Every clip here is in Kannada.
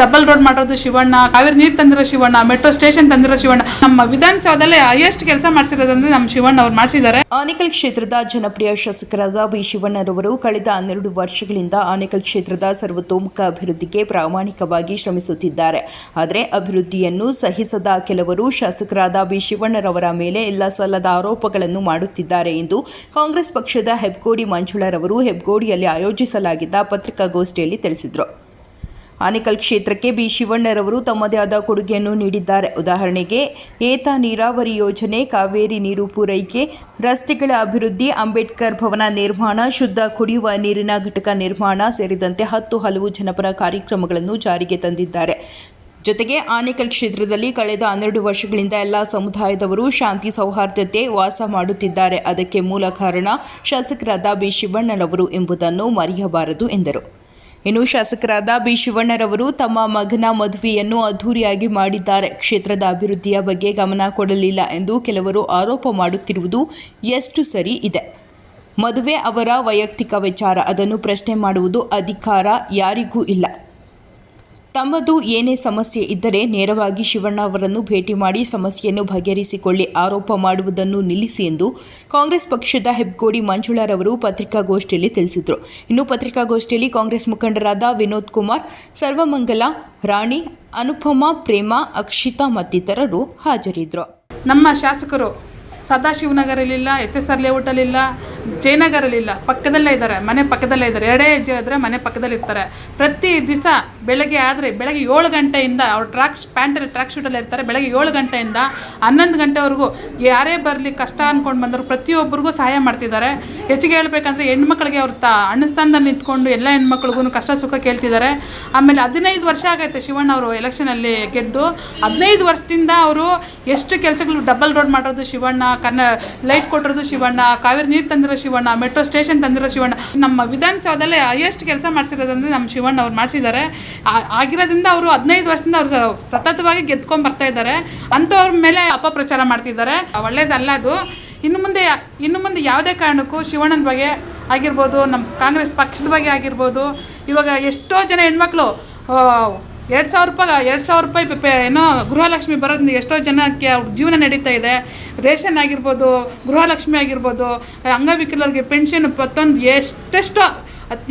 ಡಬಲ್ ರೋಡ್ ಮಾಡಿರೋದು ಶಿವಣ್ಣ, ಕಾವೇರಿ ನೀರು ತಂದಿರೋ ಶಿವಣ್ಣ, ಮೆಟ್ರೋ ಸ್ಟೇಷನ್ ತಂದಿರೋ ಶಿವಣ್ಣ. ನಮ್ಮ ವಿಧಾನಸೌಧದಲ್ಲೇ ಹೈಯೆಸ್ಟ್ ಕೆಲಸ ಮಾಡಿಸಿರೋದಂದ್ರೆ ನಮ್ಮ ಶಿವಣ್ಣ ಅವ್ರು ಮಾಡಿಸಿದ್ದಾರೆ. ಆನೇಕಲ್ ಕ್ಷೇತ್ರದ ಜನಪ್ರಿಯ ಶಾಸಕರಾದ ಬಿ ಶಿವಣ್ಣರವರು ಕಳೆದ ಹನ್ನೆರಡು ವರ್ಷಗಳಿಂದ ಆನೇಕಲ್ ಕ್ಷೇತ್ರದ ಸರ್ವತೋಮುಖ ಅಭಿವೃದ್ಧಿಗೆ ಪ್ರಾಮಾಣಿಕವಾಗಿ ಶ್ರಮಿಸುತ್ತಿದ್ದಾರೆ. ಆದರೆ ಅಭಿವೃದ್ಧಿಯನ್ನು ಸಹಿಸದ ಕೆಲವರು ಶಾಸಕರಾದ ಬಿ ಶಿವಣ್ಣರವರ ಮೇಲೆ ಎಲ್ಲ ಸಲ್ಲದ ಆರೋಪಗಳನ್ನು ಮಾಡುತ್ತಿದ್ದಾರೆ ಎಂದು ಕಾಂಗ್ರೆಸ್ ಪಕ್ಷದ ಹೆಬ್ಗೋಡಿ ಮಂಜುಳರವರು ಹೆಬ್ಗೋಡಿಯಲ್ಲಿ ಆಯೋಜಿಸಲಾಗಿದ್ದ ಪತ್ರಿಕಾಗೋಷ್ಠಿಯಲ್ಲಿ ತಿಳಿಸಿದರು. ಆನೇಕಲ್ ಕ್ಷೇತ್ರಕ್ಕೆ ಬಿ ಶಿವಣ್ಣರವರು ತಮ್ಮದೇ ಆದ ಕೊಡುಗೆಯನ್ನು ನೀಡಿದ್ದಾರೆ. ಉದಾಹರಣೆಗೆ, ಏತ ನೀರಾವರಿ ಯೋಜನೆ, ಕಾವೇರಿ ನೀರು ಪೂರೈಕೆ, ರಸ್ತೆಗಳ ಅಭಿವೃದ್ಧಿ, ಅಂಬೇಡ್ಕರ್ ಭವನ ನಿರ್ಮಾಣ, ಶುದ್ಧ ಕುಡಿಯುವ ನೀರಿನ ಘಟಕ ನಿರ್ಮಾಣ ಸೇರಿದಂತೆ ಹತ್ತು ಹಲವು ಜನಪರ ಕಾರ್ಯಕ್ರಮಗಳನ್ನು ಜಾರಿಗೆ ತಂದಿದ್ದಾರೆ. ಜೊತೆಗೆ, ಆನೇಕಲ್ ಕ್ಷೇತ್ರದಲ್ಲಿ ಕಳೆದ ಹನ್ನೆರಡು ವರ್ಷಗಳಿಂದ ಎಲ್ಲ ಸಮುದಾಯದವರು ಶಾಂತಿ ಸೌಹಾರ್ದತೆ ವಾಸ ಮಾಡುತ್ತಿದ್ದಾರೆ. ಅದಕ್ಕೆ ಮೂಲ ಕಾರಣ ಶಾಸಕರಾದ ಬಿ ಶಿವಣ್ಣರವರು ಎಂಬುದನ್ನು ಮರೆಯಬಾರದು ಎಂದರು. ಇನ್ನು ಶಾಸಕರಾದ ಬಿ ಶಿವಣ್ಣರವರು ತಮ್ಮ ಮಗನ ಮದುವೆಯನ್ನು ಅದ್ದೂರಿಯಾಗಿ ಮಾಡಿದ್ದಾರೆ. ಕ್ಷೇತ್ರದ ಅಭಿವೃದ್ಧಿಯ ಬಗ್ಗೆ ಗಮನ ಕೊಡಲಿಲ್ಲ ಎಂದು ಕೆಲವರು ಆರೋಪ ಮಾಡುತ್ತಿರುವುದು ಎಷ್ಟು ಸರಿ ಇದೆ. ಮದುವೆ ಅವರ ವೈಯಕ್ತಿಕ ವಿಚಾರ, ಅದನ್ನು ಪ್ರಶ್ನೆ ಮಾಡುವುದು ಅಧಿಕಾರ ಯಾರಿಗೂ ಇಲ್ಲ. ತಮ್ಮದು ಏನೇ ಸಮಸ್ಯೆ ಇದ್ದರೆ ನೇರವಾಗಿ ಶಿವಣ್ಣ ಅವರನ್ನು ಭೇಟಿ ಮಾಡಿ ಸಮಸ್ಯೆಯನ್ನು ಬಗೆಹರಿಸಿಕೊಳ್ಳಿ ಆರೋಪ ಮಾಡುವುದನ್ನು ನಿಲ್ಲಿಸಿ ಎಂದು ಕಾಂಗ್ರೆಸ್ ಪಕ್ಷದ ಹೆಬ್ಗೋಡಿ ಮಂಜುಳಾರವರು ಪತ್ರಿಕಾಗೋಷ್ಠಿಯಲ್ಲಿ ತಿಳಿಸಿದರು. ಇನ್ನು ಪತ್ರಿಕಾಗೋಷ್ಠಿಯಲ್ಲಿ ಕಾಂಗ್ರೆಸ್ ಮುಖಂಡರಾದ ವಿನೋದ್ ಕುಮಾರ್, ಸರ್ವಮಂಗಲ, ರಾಣಿ, ಅನುಪಮ, ಪ್ರೇಮ, ಅಕ್ಷಿತಾ ಮತ್ತಿತರರು ಹಾಜರಿದ್ದರು ನಮ್ಮ ಶಾಸಕರು ಸದಾಶಿವನಗರಲ್ಲಿಲ್ಲ ಎಚ್ ಎಸ್ ಆರ್ ಲೇಔಟಲ್ಲಿಲ್ಲ ಜಯನಗರಲ್ಲಿಲ್ಲ, ಪಕ್ಕದಲ್ಲೇ ಇದ್ದಾರೆ, ಮನೆ ಪಕ್ಕದಲ್ಲೇ ಇದ್ದಾರೆ, ಎರಡೇ ಹೆಜ್ಜೆ ಆದರೆ ಮನೆ ಪಕ್ಕದಲ್ಲಿ ಇರ್ತಾರೆ. ಪ್ರತಿ ದಿವಸ ಬೆಳಗ್ಗೆ ಆದರೆ, ಬೆಳಗ್ಗೆ ಏಳು ಗಂಟೆಯಿಂದ ಅವ್ರು ಟ್ರ್ಯಾಕ್ ಪ್ಯಾಂಟಲ್ಲಿ ಟ್ರ್ಯಾಕ್ ಶೂಟಲ್ಲಿ ಇರ್ತಾರೆ, ಬೆಳಗ್ಗೆ ಏಳು ಗಂಟೆಯಿಂದ ಹನ್ನೊಂದು ಗಂಟೆವರೆಗೂ ಯಾರೇ ಬರಲಿ ಕಷ್ಟ ಅಂದ್ಕೊಂಡು ಬಂದರು ಪ್ರತಿಯೊಬ್ಬರಿಗೂ ಸಹಾಯ ಮಾಡ್ತಿದ್ದಾರೆ. ಹೆಚ್ಚಿಗೆ ಹೇಳ್ಬೇಕಂದ್ರೆ ಹೆಣ್ಮಕ್ಳಿಗೆ ಅವ್ರು ತಾ ಅಣ್ಣಸ್ಥಾನದಲ್ಲಿ ನಿಂತ್ಕೊಂಡು ಎಲ್ಲ ಹೆಣ್ಮಕ್ಳಿಗೂ ಕಷ್ಟ ಸುಖ ಕೇಳ್ತಿದ್ದಾರೆ. ಆಮೇಲೆ ಹದಿನೈದು ವರ್ಷ ಆಗೈತೆ ಶಿವಣ್ಣ ಅವರು ಎಲೆಕ್ಷನಲ್ಲಿ ಗೆದ್ದು. ಹದಿನೈದು ವರ್ಷದಿಂದ ಅವರು ಎಷ್ಟು ಕೆಲಸಗಳು ಡಬಲ್ ರೋಡ್ ಮಾಡಿರೋದು ಶಿವಣ್ಣ ಕನ್ನ ಲೈಟ್ ಕೊಟ್ಟಿರೋದು ಶಿವಣ್ಣ, ಕಾವೇರಿ ನೀರು ತಂದಿರೋ ಶಿವಣ್ಣ, ಮೆಟ್ರೋ ಸ್ಟೇಷನ್ ತಂದಿರೋ ಶಿವಣ್ಣ. ನಮ್ಮ ವಿಧಾನಸೌಧದಲ್ಲಿ ಹೈಯೆಸ್ಟ್ ಕೆಲಸ ಮಾಡಿಸಿರೋದಂದ್ರೆ ನಮ್ಮ ಶಿವಣ್ಣ ಅವ್ರು ಮಾಡಿಸಿದ್ದಾರೆ. ಆಗಿರೋದ್ರಿಂದ ಅವರು ಹದಿನೈದು ವರ್ಷದಿಂದ ಅವರು ಸತತವಾಗಿ ಗೆದ್ಕೊಂಡು ಬರ್ತಾ ಇದ್ದಾರೆ. ಅಂಥವ್ರ ಮೇಲೆ ಅಪಪ್ರಚಾರ ಮಾಡ್ತಿದ್ದಾರೆ. ಒಳ್ಳೇದಲ್ಲ ಅದು. ಇನ್ನು ಮುಂದೆ ಇನ್ನು ಮುಂದೆ ಯಾವುದೇ ಕಾರಣಕ್ಕೂ ಶಿವಣ್ಣನ ಬಗ್ಗೆ ಆಗಿರ್ಬೋದು, ನಮ್ಮ ಕಾಂಗ್ರೆಸ್ ಪಕ್ಷದ ಬಗ್ಗೆ ಆಗಿರ್ಬೋದು, ಇವಾಗ ಎಷ್ಟೋ ಜನ ಹೆಣ್ಮಕ್ಳು ಎರಡು ಸಾವಿರ ರೂಪಾಯಿ, ಎರಡು ಸಾವಿರ ರೂಪಾಯಿ ಪೆ- ಏನೋ ಗೃಹಲಕ್ಷ್ಮಿ ಬರೋದ್ರಿಂದ ಎಷ್ಟೋ ಜನಕ್ಕೆ ಅವ್ರ ಜೀವನ ನಡೀತಾ ಇದೆ. ರೇಷನ್ ಆಗಿರ್ಬೋದು, ಗೃಹಲಕ್ಷ್ಮಿ ಆಗಿರ್ಬೋದು ಅಂಗವಿಕಲರಿಗೆ ಪೆನ್ಷನ್ ಮತ್ತೊಂದು ಎಷ್ಟೆಷ್ಟೋ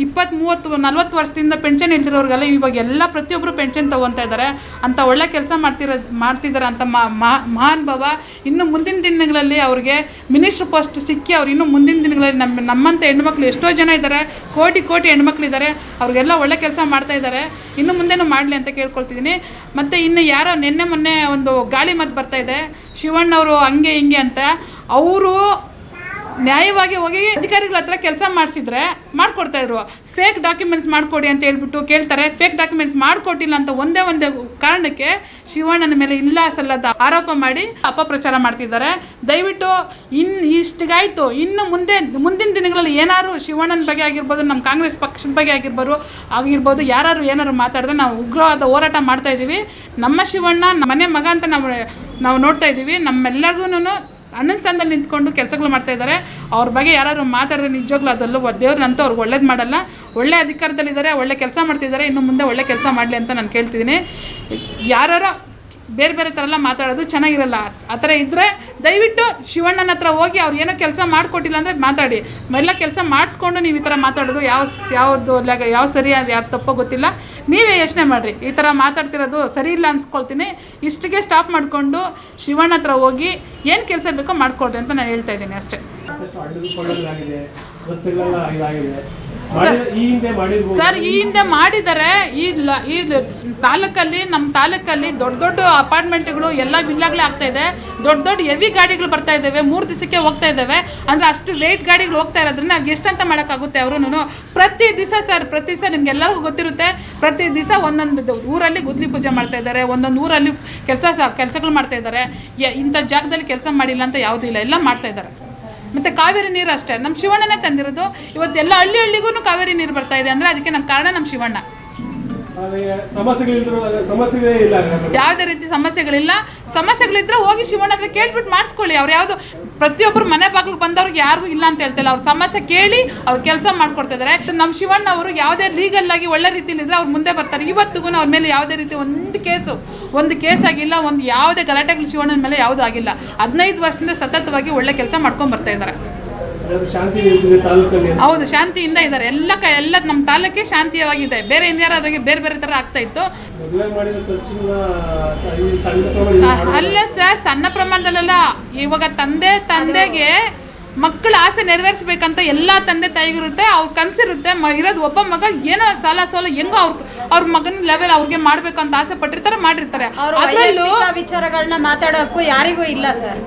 ಇಪ್ಪತ್ತು ಮೂವತ್ತು ನಲ್ವತ್ತು ವರ್ಷದಿಂದ ಪೆನ್ಷನ್ ಇಲ್ದಿರೋರಿಗೆಲ್ಲ ಇವಾಗ ಎಲ್ಲ ಪ್ರತಿಯೊಬ್ಬರು ಪೆನ್ಷನ್ ತೊಗೊತಾ ಇದ್ದಾರೆ. ಅಂತ ಒಳ್ಳೆ ಕೆಲಸ ಮಾಡ್ತಿರೋ, ಮಾಡ್ತಿದ್ದಾರೆ ಅಂತ ಮಹಾನ್ ಭಾವ. ಇನ್ನು ಮುಂದಿನ ದಿನಗಳಲ್ಲಿ ಅವ್ರಿಗೆ ಮಿನಿಸ್ಟ್ರ್ ಪೋಸ್ಟ್ ಸಿಕ್ಕಿ ಅವ್ರು ಇನ್ನೂ ಮುಂದಿನ ದಿನಗಳಲ್ಲಿ ನಮ್ಮ ನಮ್ಮಂಥ ಹೆಣ್ಮಕ್ಳು ಎಷ್ಟೋ ಜನ ಇದ್ದಾರೆ. ಕೋಟಿ ಕೋಟಿ ಹೆಣ್ಮಕ್ಳು ಇದ್ದಾರೆ ಅವ್ರಿಗೆಲ್ಲ ಒಳ್ಳೆ ಕೆಲಸ ಮಾಡ್ತಾ ಇದ್ದಾರೆ. ಇನ್ನು ಮುಂದೆನೂ ಮಾಡಲಿ ಅಂತ ಕೇಳ್ಕೊಳ್ತಿದ್ದೀನಿ. ಮತ್ತು ಇನ್ನು ಯಾರೋ ನಿನ್ನೆ ಮೊನ್ನೆ ಒಂದು ಗಾಳಿ ಮಾತು ಬರ್ತಾ ಇದೆ. ಶಿವಣ್ಣವರು ಹಂಗೆ, ಹಿಂಗೆ ಅಂತ. ಅವರು ನ್ಯಾಯವಾಗಿ ಹೋಗಿ ಅಧಿಕಾರಿಗಳ ಹತ್ರ ಕೆಲಸ ಮಾಡಿಸಿದ್ರೆ ಮಾಡ್ಕೊಡ್ತಾ ಇದ್ರು. ಫೇಕ್ ಡಾಕ್ಯುಮೆಂಟ್ಸ್ ಮಾಡಿಕೊಡಿ ಅಂತ ಹೇಳ್ಬಿಟ್ಟು ಕೇಳ್ತಾರೆ. ಫೇಕ್ ಡಾಕ್ಯುಮೆಂಟ್ಸ್ ಮಾಡಿಕೊಟ್ಟಿಲ್ಲ ಅಂತ ಒಂದೇ ಒಂದೇ ಕಾರಣಕ್ಕೆ ಶಿವಣ್ಣನ ಮೇಲೆ ಇಲ್ಲ ಸಲ್ಲದ ಆರೋಪ ಮಾಡಿ ಅಪಪ್ರಚಾರ ಮಾಡ್ತಿದ್ದಾರೆ. ದಯವಿಟ್ಟು ಇನ್ ಇಷ್ಟಿಗಾಯಿತು. ಇನ್ನು ಮುಂದೆ, ಮುಂದಿನ ದಿನಗಳಲ್ಲಿ ಏನಾದ್ರು ಶಿವಣ್ಣನ ಬಗ್ಗೆ ಆಗಿರ್ಬೋದು, ನಮ್ಮ ಕಾಂಗ್ರೆಸ್ ಪಕ್ಷದ ಬಗ್ಗೆ ಆಗಿರ್ಬೋದು ಆಗಿರ್ಬೋದು ಯಾರು ಏನಾದ್ರು ಮಾತಾಡಿದ್ರೆ ನಾವು ಉಗ್ರವಾದ ಹೋರಾಟ ಮಾಡ್ತಾ ಇದ್ದೀವಿ ನಮ್ಮ ಶಿವಣ್ಣ ಮನೆ ಮಗ ಅಂತ ನಾವು ನಾವು ನೋಡ್ತಾ ಇದ್ದೀವಿ ನಮ್ಮೆಲ್ಲರಿಗೂ ಅಣ್ಣನ ಸ್ಥಾನದಲ್ಲಿ ನಿಂತ್ಕೊಂಡು ಕೆಲಸಗಳು ಮಾಡ್ತಾ ಇದ್ದಾರೆ. ಅವ್ರ ಬಗ್ಗೆ ಯಾರಾದ್ರು ಮಾತಾಡಿದ್ರೆ ನಿಜವಾಗ್ಲೂ ಅದೆಲ್ಲ ಅಂತ ಅವ್ರಿಗೆ ಒಳ್ಳೇದು ಮಾಡಲ್ಲ. ಒಳ್ಳೆ ಅಧಿಕಾರದಲ್ಲಿದ್ದಾರೆ, ಒಳ್ಳೆ ಕೆಲಸ ಮಾಡ್ತಿದ್ದಾರೆ, ಇನ್ನು ಮುಂದೆ ಒಳ್ಳೆ ಕೆಲಸ ಮಾಡಲಿ ಅಂತ ನಾನು ಕೇಳ್ತಿದ್ದೀನಿ. ಯಾರೋ ಬೇರೆ ಬೇರೆ ಥರ ಎಲ್ಲ ಮಾತಾಡೋದು ಚೆನ್ನಾಗಿರಲ್ಲ. ಆ ಥರ ಇದ್ದರೆ ದಯವಿಟ್ಟು ಶಿವಣ್ಣನ ಹತ್ರ ಹೋಗಿ ಅವ್ರು ಏನೋ ಕೆಲಸ ಮಾಡಿಕೊಟ್ಟಿಲ್ಲ ಅಂದರೆ ಮಾತಾಡಿ. ಎಲ್ಲ ಕೆಲಸ ಮಾಡಿಸ್ಕೊಂಡು ನೀವು ಈ ಥರ ಮಾತಾಡೋದು ಯಾವ ಯಾವುದು ಯಾವ ಸರಿ ಅದು ಯಾರು ತಪ್ಪೋ ಗೊತ್ತಿಲ್ಲ. ನೀವೇ ಯೋಚನೆ ಮಾಡಿರಿ. ಈ ಥರ ಮಾತಾಡ್ತಿರೋದು ಸರಿ ಇಲ್ಲ ಅನ್ಸ್ಕೊಳ್ತೀನಿ. ಇಷ್ಟಿಗೆ ಸ್ಟಾಪ್ ಮಾಡಿಕೊಂಡು ಶಿವಣ್ಣ ಹತ್ರ ಹೋಗಿ ಏನು ಕೆಲಸ ಬೇಕೋ ಮಾಡಿಕೊಡ್ರಿ ಅಂತ ನಾನು ಹೇಳ್ತಾ ಇದ್ದೀನಿ ಅಷ್ಟೇ. ಸರ್ ಈ ಹಿಂದೆ ಮಾಡಿದರೆ ಈ ಲ ಈ ತಾಲೂಕಲ್ಲಿ ನಮ್ಮ ತಾಲೂಕಲ್ಲಿ ದೊಡ್ಡ ದೊಡ್ಡ ಅಪಾರ್ಟ್ಮೆಂಟ್ಗಳು ಎಲ್ಲ ವಿಲ್ಲಾಗಳೇ ಆಗ್ತಾ ಇದೆ. ದೊಡ್ಡ ದೊಡ್ಡ ಹೆವಿ ಗಾಡಿಗಳು ಬರ್ತಾ ಇದ್ದಾವೆ. ಮೂರು ದಿವಸಕ್ಕೆ ಹೋಗ್ತಾ ಇದ್ದಾವೆ. ಅಂದರೆ ಅಷ್ಟು ಲೇಟ್ ಗಾಡಿಗಳು ಹೋಗ್ತಾ ಇರೋದ್ರಿಂದ ನಾವು ಎಷ್ಟಂತ ಮಾಡೋಕ್ಕಾಗುತ್ತೆ ಅವರು ಪ್ರತಿ ದಿವಸ ಸರ್ ಪ್ರತಿ ದಿವಸ ನಿಮ್ಗೆಲ್ಲರಿಗೂ ಗೊತ್ತಿರುತ್ತೆ. ಪ್ರತಿ ದಿವಸ ಒಂದೊಂದು ಊರಲ್ಲಿ ಗುದ್ಲಿ ಪೂಜೆ ಮಾಡ್ತಾ ಇದ್ದಾರೆ. ಒಂದೊಂದು ಊರಲ್ಲಿ ಕೆಲಸ ಕೆಲಸಗಳು ಮಾಡ್ತಾ ಇದ್ದಾರೆ. ಯ- ಇಂಥ ಜಾಗದಲ್ಲಿ ಕೆಲಸ ಮಾಡಿಲ್ಲ ಅಂತ ಯಾವುದೂ ಇಲ್ಲ. ಎಲ್ಲ ಮಾಡ್ತಾ ಇದ್ದಾರೆ. ಮತ್ತು ಕಾವೇರಿ ನೀರು ಅಷ್ಟೇ. ನಮ್ಮ ಶಿವಣ್ಣನೇ ತಂದಿರೋದು. ಇವತ್ತು ಎಲ್ಲ ಹಳ್ಳಿ ಹಳ್ಳಿಗೂ ಕಾವೇರಿ ನೀರು ಬರ್ತಾ ಇದೆ ಅಂದರೆ ಅದಕ್ಕೆ ನಮ್ಮ ಕಾರಣ ನಮ್ಮ ಶಿವಣ್ಣ. ಯಾವುದೇ ರೀತಿ ಸಮಸ್ಯೆಗಳಿಲ್ಲ. ಸಮಸ್ಯೆಗಳಿದ್ರೆ ಹೋಗಿ ಶಿವಣ್ಣ ಹತ್ರ ಕೇಳ್ಬಿಟ್ಟು ಮಾಡಿಸ್ಕೊಳ್ಳಿ. ಅವ್ರು ಯಾವುದು ಪ್ರತಿಯೊಬ್ಬರು ಮನೆ ಬಾಗಿಲು ಬಂದವ್ರಿಗೆ ಯಾರಿಗೂ ಇಲ್ಲ ಅಂತ ಹೇಳ್ತಿಲ್ಲ. ಅವ್ರ ಸಮಸ್ಯೆ ಕೇಳಿ ಅವ್ರು ಕೆಲಸ ಮಾಡ್ಕೊಡ್ತಾ ಇದಾರೆ. ನಮ್ಮ ಶಿವಣ್ಣ ಅವರು ಯಾವುದೇ ಲೀಗಲ್ ಆಗಿ ಒಳ್ಳೆ ರೀತಿಯಲ್ಲಿ ಅವ್ರು ಮುಂದೆ ಬರ್ತಾರೆ. ಇವತ್ತಿಗೂ ಅವ್ರ ಮೇಲೆ ಯಾವುದೇ ರೀತಿ ಒಂದು ಕೇಸು ಒಂದು ಕೇಸ್ ಆಗಿಲ್ಲ, ಒಂದು ಯಾವುದೇ ಗಲಾಟೆಗಳು ಶಿವಣ್ಣನ ಮೇಲೆ ಯಾವುದೂ ಆಗಿಲ್ಲ. ಹದಿನೈದು ವರ್ಷದಿಂದ ಸತತವಾಗಿ ಒಳ್ಳೆ ಕೆಲಸ ಮಾಡ್ಕೊಂಡು ಬರ್ತಾ ಇದ್ದಾರೆ ಹೌದು ಶಾಂತಿಯಿಂದ ಇದ್ದಾರೆ. ಎಲ್ಲ ಕ ಎಲ್ಲ ನಮ್ಮ ತಾಲೂಕೆ ಶಾಂತಿಯವಾಗಿದೆ. ಬೇರೆ ಇನ್ಯಾರಾದ್ರಿಗೆ ಬೇರೆ ಬೇರೆ ಥರ ಆಗ್ತಾ ಇತ್ತು. ಅಲ್ಲ ಸರ್ ಸಣ್ಣ ಪ್ರಮಾಣದಲ್ಲೆಲ್ಲ ಇವಾಗ ತಂದೆ ತಂದೆಗೆ ಮಕ್ಕಳ ಆಸೆ ನೆರವೇರಿಸ್ಬೇಕಂತ ಎಲ್ಲ ತಂದೆ ತಾಯಿಗಿರುತ್ತೆ ಅವ್ರ ಕನಸಿರುತ್ತೆ. ಮ ಇರೋದು ಒಬ್ಬ ಮಗ ಏನೋ ಸಾಲ ಸೋಲ ಹೆಂಗೋ ಅವ್ರ ಅವ್ರ ಮಗನ ಲೆವೆಲ್ ಅವ್ರಿಗೆ ಮಾಡ್ಬೇಕು ಅಂತ ಆಸೆ ಪಟ್ಟಿರ್ತಾರೆ ಮಾಡಿರ್ತಾರೆ. ವಿಚಾರಗಳನ್ನ ಮಾತಾಡೋಕ್ಕೂ ಯಾರಿಗೂ ಇಲ್ಲ ಸರ್.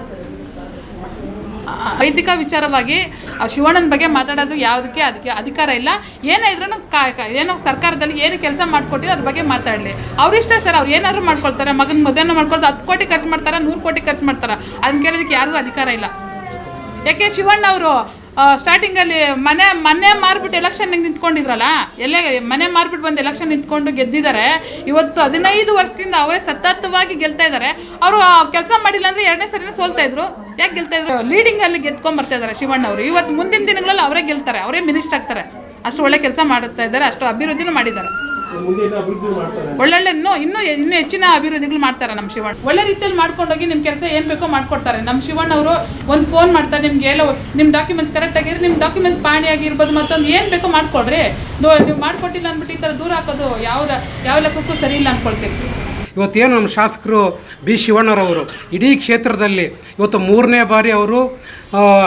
ವೈದಿಕ ವಿಚಾರವಾಗಿ ಶಿವಣ್ಣನ ಬಗ್ಗೆ ಮಾತಾಡೋದು ಯಾವುದಕ್ಕೆ ಅದಕ್ಕೆ ಅಧಿಕಾರ ಇಲ್ಲ. ಏನೇ ಇದ್ರೂ ಕಾ- ಏನೋ ಸರ್ಕಾರದಲ್ಲಿ ಏನು ಕೆಲಸ ಮಾಡಿಕೊಟ್ಟಿರೋ ಅದ್ರ ಬಗ್ಗೆ ಮಾತಾಡಲಿ. ಅವರಿಷ್ಟೇ ಸರ್, ಅವ್ರು ಏನಾದರೂ ಮಾಡ್ಕೊಳ್ತಾರೆ. ಮಗನ ಮದುವೆನ ಮಾಡ್ಕೊಳ್ತಾರೆ. ಹತ್ತು ಕೋಟಿ ಖರ್ಚು ಮಾಡ್ತಾರೆ, ನೂರು ಕೋಟಿ ಖರ್ಚು ಮಾಡ್ತಾರೆ? ಅದನ್ನ ಕೇಳೋದಕ್ಕೆ ಯಾರಿಗೂ ಅಧಿಕಾರ ಇಲ್ಲ. ಯಾಕೆ ಶಿವಣ್ಣ ಅವರು ಸ್ಟಾರ್ಟಿಂಗಲ್ಲಿ ಮನೆ ಮನೆ ಮಾರ್ಬಿಟ್ಟು ಎಲೆಕ್ಷನ್ಗೆ ನಿಂತ್ಕೊಂಡಿದ್ರಲ್ಲ? ಎಲ್ಲೇ ಮನೆ ಮಾರ್ಬಿಟ್ಟು ಬಂದು ಎಲೆಕ್ಷನ್ ನಿಂತ್ಕೊಂಡು ಗೆದ್ದಿದ್ದಾರೆ. ಇವತ್ತು ಹದಿನೈದು ವರ್ಷದಿಂದ ಅವರೇ ಸತತವಾಗಿ ಗೆಲ್ತಾ ಇದ್ದಾರೆ. ಅವರು ಕೆಲಸ ಮಾಡಿಲ್ಲ ಅಂದ್ರೆ ಎರಡನೇ ಸರಿನ ಸೋಲ್ತಾ ಇದ್ರು. ಯಾಕೆ ಗೆಲ್ತಾ ಇದ್ರು? ಲೀಡಿಂಗ್ ಅಲ್ಲಿ ಗೆದ್ಕೊಂಡ್ ಬರ್ತಾ ಇದಾರೆ ಶಿವಣ್ಣ ಅವರು. ಇವತ್ತು ಮುಂದಿನ ದಿನಗಳಲ್ಲಿ ಅವರೇ ಗೆಲ್ತಾರೆ, ಅವರೇ ಮಿನಿಸ್ಟರ್ ಆಗ್ತಾರೆ. ಅಷ್ಟು ಒಳ್ಳೆ ಕೆಲಸ ಮಾಡುತ್ತಾ ಇದ್ದಾರೆ, ಅಷ್ಟು ಅಭಿವೃದ್ಧಿನೂ ಮಾಡಿದ್ದಾರೆ. ಒಳ್ಳೊಳ್ಳೆ ಇನ್ನೂ ಇನ್ನೂ ಇನ್ನೂ ಹೆಚ್ಚಿನ ಅಭಿವೃದ್ಧಿಗಳು ಮಾಡ್ತಾರೆ ನಮ್ಮ ಶಿವಣ್ಣ. ಒಳ್ಳೆ ರೀತಿಯಲ್ಲಿ ಮಾಡ್ಕೊಂಡೋಗಿ ನಿಮ್ಮ ಕೆಲಸ ಏನು ಬೇಕೋ ಮಾಡ್ಕೊಡ್ತಾರೆ. ನಮ್ಮ ಶಿವಣ್ಣ ಅವರು ಒಂದು ಫೋನ್ ಮಾಡ್ತಾರೆ ನಿಮ್ಗೆ ಎಲ್ಲ ನಿಮ್ಮ ಡಾಕ್ಯುಮೆಂಟ್ಸ್ ಕರೆಕ್ಟ್ ಆಗಿದ್ರೆ ನಿಮ್ಮ ಡಾಕ್ಯುಮೆಂಟ್ಸ್ ಪಾಣಿ ಆಗಿರ್ಬೋದು ಮತ್ತೊಂದು ಏನು ಬೇಕೋ ಮಾಡ್ಕೊಡ್ರಿ. ನೀವು ಮಾಡ್ಕೊಟ್ಟಿಲ್ಲ ಅಂದ್ಬಿಟ್ಟು ಈ ಥರ ದೂರ ಹಾಕೋದು ಯಾವ ಯಾವ ಲೆಕ್ಕಕ್ಕೂ ಸರಿ ಇಲ್ಲ ಅನ್ಕೊಳ್ತೀವಿ ಇವತ್ತೇನು ನಮ್ಮ ಶಾಸಕರು ಬಿ. ಶಿವಣ್ಣರವರು ಇಡೀ ಕ್ಷೇತ್ರದಲ್ಲಿ ಇವತ್ತು ಮೂರನೇ ಬಾರಿ ಅವರು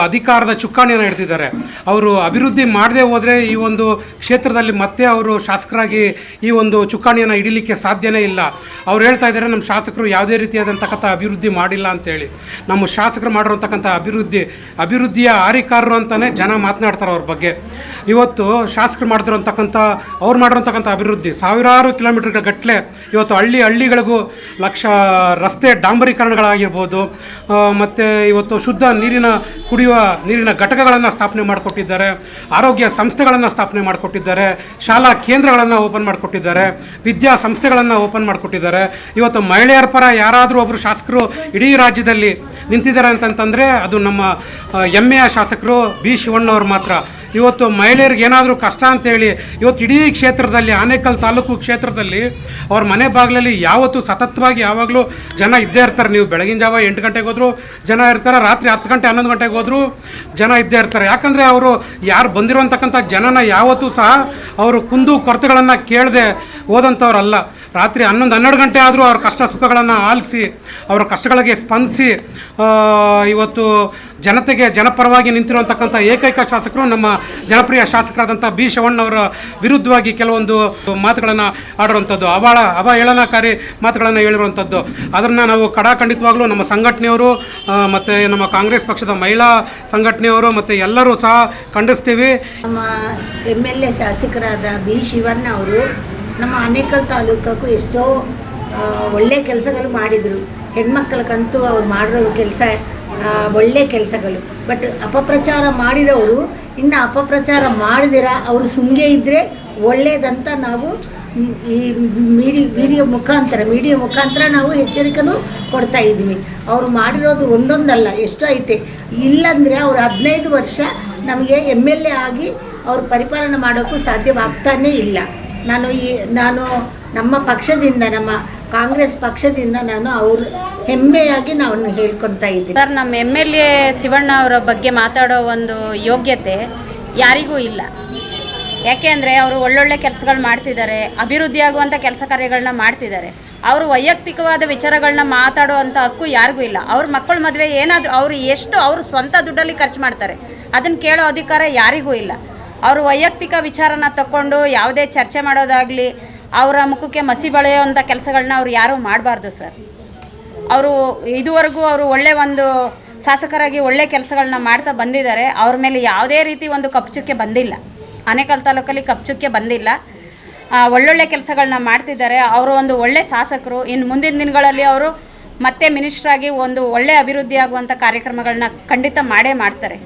ಅಧಿಕಾರದ ಚುಕ್ಕಾಣಿಯನ್ನು ಇಡ್ತಿದ್ದಾರೆ. ಅವರು ಅಭಿವೃದ್ಧಿ ಮಾಡದೇ ಹೋದರೆ ಈ ಒಂದು ಕ್ಷೇತ್ರದಲ್ಲಿ ಮತ್ತೆ ಅವರು ಶಾಸಕರಾಗಿ ಈ ಒಂದು ಚುಕ್ಕಾಣಿಯನ್ನು ಹಿಡಿಲಿಕ್ಕೆ ಸಾಧ್ಯನೇ ಇಲ್ಲ. ಅವ್ರು ಹೇಳ್ತಾ ಇದ್ದಾರೆ, ನಮ್ಮ ಶಾಸಕರು ಯಾವುದೇ ರೀತಿಯಾದಂತಕ್ಕಂಥ ಅಭಿವೃದ್ಧಿ ಮಾಡಿಲ್ಲ ಅಂತೇಳಿ. ನಮ್ಮ ಶಾಸಕರು ಮಾಡಿರೋಂತಕ್ಕಂಥ ಅಭಿವೃದ್ಧಿ, ಅಭಿವೃದ್ಧಿಯ ಆರಿಕಾರರು ಅಂತಲೇ ಜನ ಮಾತನಾಡ್ತಾರೆ ಅವ್ರ ಬಗ್ಗೆ. ಇವತ್ತು ಶಾಸಕರು ಮಾಡ್ತಿರೋಂತಕ್ಕಂಥ ಅವ್ರು ಮಾಡಿರೋಂತಕ್ಕಂಥ ಅಭಿವೃದ್ಧಿ ಸಾವಿರಾರು ಕಿಲೋಮೀಟರ್ಗಳ ಗಟ್ಟಲೆ ಇವತ್ತು ಹಳ್ಳಿ ಹಳ್ಳಿಗಳಿಗೂ ಲಕ್ಷ ರಸ್ತೆ ಡಾಂಬರೀಕರಣಗಳಾಗಿರ್ಬೋದು ಮತ್ತು ಇವತ್ತು ಶುದ್ಧ ನೀರಿನ ಕುಡಿಯುವ ನೀರಿನ ಘಟಕಗಳನ್ನು ಸ್ಥಾಪನೆ ಮಾಡಿಕೊಟ್ಟಿದ್ದಾರೆ, ಆರೋಗ್ಯ ಸಂಸ್ಥೆಗಳನ್ನು ಸ್ಥಾಪನೆ ಮಾಡಿಕೊಟ್ಟಿದ್ದಾರೆ, ಶಾಲಾ ಕೇಂದ್ರಗಳನ್ನು ಓಪನ್ ಮಾಡಿಕೊಟ್ಟಿದ್ದಾರೆ, ವಿದ್ಯಾ ಸಂಸ್ಥೆಗಳನ್ನು ಓಪನ್ ಮಾಡಿಕೊಟ್ಟಿದ್ದಾರೆ. ಇವತ್ತು ಮಹಿಳೆಯರ ಪರ ಯಾರಾದರೂ ಒಬ್ಬರು ಶಾಸಕರು ಇಡೀ ರಾಜ್ಯದಲ್ಲಿ ನಿಂತಿದ್ದಾರೆ ಅಂತಂತಂದರೆ ಅದು ನಮ್ಮ ಎಮ್ಮೆಯ ಶಾಸಕರು ಬಿ ಶಿವಣ್ಣವರು ಮಾತ್ರ. ಇವತ್ತು ಮಹಿಳೆಯರಿಗೆ ಏನಾದರೂ ಕಷ್ಟ ಅಂತೇಳಿ ಇವತ್ತು ಇಡೀ ಕ್ಷೇತ್ರದಲ್ಲಿ, ಆನೇಕಲ್ ತಾಲೂಕು ಕ್ಷೇತ್ರದಲ್ಲಿ ಅವ್ರ ಮನೆ ಬಾಗಿಲಲ್ಲಿ ಯಾವತ್ತೂ ಸತತವಾಗಿ ಯಾವಾಗಲೂ ಜನ ಇದ್ದೇ ಇರ್ತಾರೆ. ನೀವು ಬೆಳಗಿನ ಜಾವ ಎಂಟು ಗಂಟೆಗೆ ಹೋದರೂ, ಜನ ಇರ್ತಾರೆ. ರಾತ್ರಿ ಹತ್ತು ಗಂಟೆ, ಹನ್ನೊಂದು ಗಂಟೆಗೆ ಹೋದ್ರು, ಜನ ಇದ್ದೇ ಇರ್ತಾರೆ. ಯಾಕಂದರೆ ಅವರು ಯಾರು ಬಂದಿರುವಂತಕ್ಕಂಥ ಜನನ ಯಾವತ್ತೂ ಸಹ ಅವರು ಕುಂದು ಕೊರತೆಗಳನ್ನು ಕೇಳದೆ ಹೋದಂಥವ್ರಲ್ಲ. ರಾತ್ರಿ ಹನ್ನೊಂದು ಹನ್ನೆರಡು ಗಂಟೆ ಆದರೂ ಅವ್ರ ಕಷ್ಟ ಸುಖಗಳನ್ನು ಆಲಿಸಿ, ಅವರ ಕಷ್ಟಗಳಿಗೆ ಸ್ಪಂದಿಸಿ ಇವತ್ತು ಜನತೆಗೆ ಜನಪರವಾಗಿ ನಿಂತಿರುವಂತಕ್ಕಂಥ ಏಕೈಕ ಶಾಸಕರು ನಮ್ಮ ಜನಪ್ರಿಯ ಶಾಸಕರಾದಂಥ ಬಿ ಶಿವಣ್ಣವರ ವಿರುದ್ಧವಾಗಿ ಕೆಲವೊಂದು ಮಾತುಗಳನ್ನು ಆಡಿರುವಂಥದ್ದು. ಅವಾಳ ಅವಹೇಳನಕಾರಿ ಮಾತುಗಳನ್ನು ಹೇಳಿರುವಂಥದ್ದು. ಅದನ್ನು ನಾವು ಕಡಾಖಂಡಿತವಾಗಲೂ ನಮ್ಮ ಸಂಘಟನೆಯವರು ಮತ್ತು ನಮ್ಮ ಕಾಂಗ್ರೆಸ್ ಪಕ್ಷದ ಮಹಿಳಾ ಸಂಘಟನೆಯವರು, ಮತ್ತು ಎಲ್ಲರೂ ಸಹ ಖಂಡಿಸ್ತೀವಿ. ನಮ್ಮ ಎಂ ಎಲ್ ಎ ಶಾಸಕರಾದ ಬಿ ಶಿವಣ್ಣ ಅವರು ನಮ್ಮ ಆನೇಕಲ್ ತಾಲೂಕಕ್ಕೂ ಎಷ್ಟೋ ಒಳ್ಳೆ ಕೆಲಸಗಳು ಮಾಡಿದರು. ಹೆಣ್ಮಕ್ಳಿಗಂತೂ ಅವ್ರು ಮಾಡಿರೋ ಕೆಲಸ ಒಳ್ಳೆ ಕೆಲಸಗಳು. ಬಟ್ ಅಪಪ್ರಚಾರ ಮಾಡಿದವರು, ಇನ್ನು ಅಪಪ್ರಚಾರ ಮಾಡಿದಿರ, ಅವರು ಸುಂಗೆ ಇದ್ದರೆ ಒಳ್ಳೆಯದಂತ ನಾವು ಈ ಮೀಡಿ ವಿಡಿಯೋ ಮುಖಾಂತರ, ಮೀಡಿಯಾ ಮುಖಾಂತರ ನಾವು ಎಚ್ಚರಿಕೆನೂ ಕೊಡ್ತಾ ಇದ್ದೀವಿ ಅವರು ಮಾಡಿರೋದು ಒಂದೊಂದಲ್ಲ, ಎಷ್ಟು ಐತೆ. ಇಲ್ಲಾಂದರೆ ಅವರು ಹದಿನೈದು ವರ್ಷ ನಮಗೆ ಎಂ ಎಲ್ ಎ ಆಗಿ ಅವರು ಪರಿಪಾಲನೆ ಮಾಡೋಕ್ಕೂ ಸಾಧ್ಯವಾಗ್ತಾನೇ ಇಲ್ಲ. ನಾನು ಈ, ನಾನು ನಮ್ಮ ಪಕ್ಷದಿಂದ, ನಮ್ಮ ಕಾಂಗ್ರೆಸ್ ಪಕ್ಷದಿಂದ ನಾನು ಅವರು ಹೆಮ್ಮೆಯಾಗಿ ನಾನು ಹೇಳ್ಕೊತಾ ಇದ್ದೀನಿ. ಸರ್, ನಮ್ಮ ಎಂ ಎಲ್ ಎ ಶಿವಣ್ಣ ಅವರ ಬಗ್ಗೆ ಮಾತಾಡೋ ಒಂದು ಯೋಗ್ಯತೆ ಯಾರಿಗೂ ಇಲ್ಲ. ಯಾಕೆ ಅಂದರೆ ಅವರು ಒಳ್ಳೊಳ್ಳೆ ಕೆಲಸಗಳು ಮಾಡ್ತಿದ್ದಾರೆ, ಅಭಿವೃದ್ಧಿ ಆಗುವಂಥ ಕೆಲಸ ಕಾರ್ಯಗಳನ್ನ ಮಾಡ್ತಿದ್ದಾರೆ. ಅವರು ವೈಯಕ್ತಿಕವಾದ ವಿಚಾರಗಳನ್ನ ಮಾತಾಡುವಂಥ ಹಕ್ಕು ಯಾರಿಗೂ ಇಲ್ಲ. ಅವ್ರ ಮಕ್ಕಳ ಮದುವೆ ಏನಾದರೂ ಅವರು ಎಷ್ಟು ಅವರು ಸ್ವಂತ ದುಡ್ಡಲ್ಲಿ ಖರ್ಚು ಮಾಡ್ತಾರೆ. ಅದನ್ನು ಕೇಳೋ ಅಧಿಕಾರ ಯಾರಿಗೂ ಇಲ್ಲ. ಅವರು ವೈಯಕ್ತಿಕ ವಿಚಾರನ ತಗೊಂಡು ಯಾವುದೇ ಚರ್ಚೆ ಮಾಡೋದಾಗಲಿ ಅವರ ಮುಖಕ್ಕೆ ಮಸಿ ಬಳೆಯುವಂಥ ಕೆಲಸಗಳನ್ನ ಅವ್ರು ಯಾರೂ ಮಾಡಬಾರ್ದು ಸರ್. ಅವರು ಇದುವರೆಗೂ ಅವರು ಒಳ್ಳೆ ಒಂದು ಶಾಸಕರಾಗಿ ಒಳ್ಳೆ ಕೆಲಸಗಳನ್ನ ಮಾಡ್ತಾ ಬಂದಿದ್ದಾರೆ. ಅವ್ರ ಮೇಲೆ ಯಾವುದೇ ರೀತಿ ಒಂದು ಕಪ್ಚುಕ್ಕೆ ಬಂದಿಲ್ಲ. ಆನೇಕಲ್ ತಾಲೂಕಲ್ಲಿ ಕಪ್ಚುಕ್ಕೆ ಬಂದಿಲ್ಲ. ಒಳ್ಳೊಳ್ಳೆ ಕೆಲಸಗಳನ್ನ ಮಾಡ್ತಿದ್ದಾರೆ. ಅವರು ಒಂದು ಒಳ್ಳೆ ಶಾಸಕರು. ಇನ್ನು ಮುಂದಿನ ದಿನಗಳಲ್ಲಿ ಅವರು ಮತ್ತೆ ಮಿನಿಸ್ಟ್ರಾಗಿ ಒಂದು ಒಳ್ಳೆ ಅಭಿವೃದ್ಧಿ ಆಗುವಂಥ ಕಾರ್ಯಕ್ರಮಗಳನ್ನ ಖಂಡಿತ ಮಾಡೇ ಮಾಡ್ತಾರೆ.